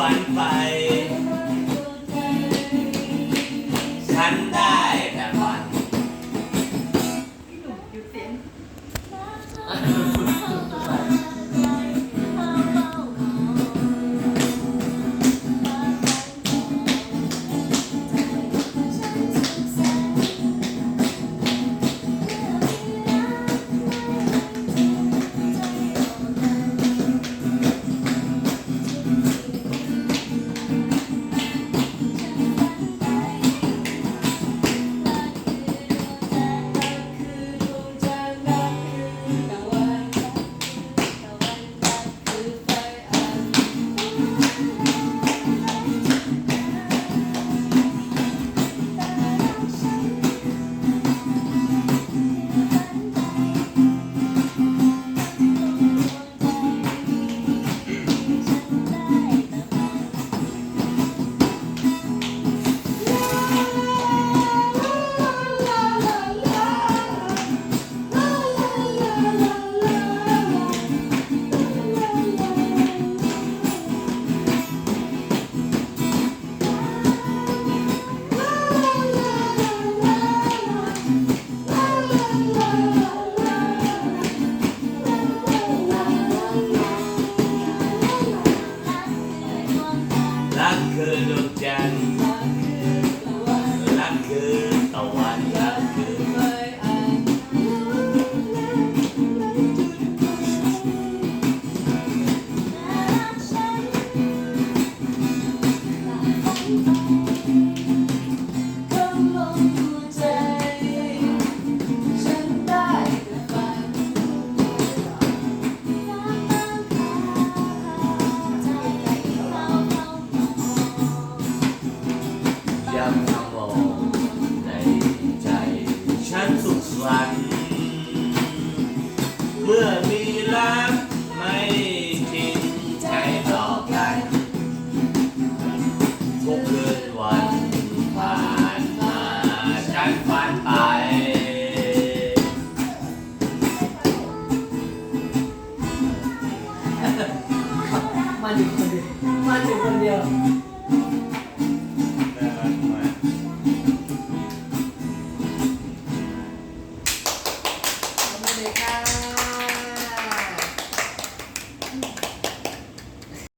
ฝันไป ฉันได้ มื่อมีรักไม่ทิ้งใจต่อกันทุกคืนวันผ่านมาฉันฝันไป มาอยู่คนเดียวมาอยู่คนเดียว น่ารักมาค่ะ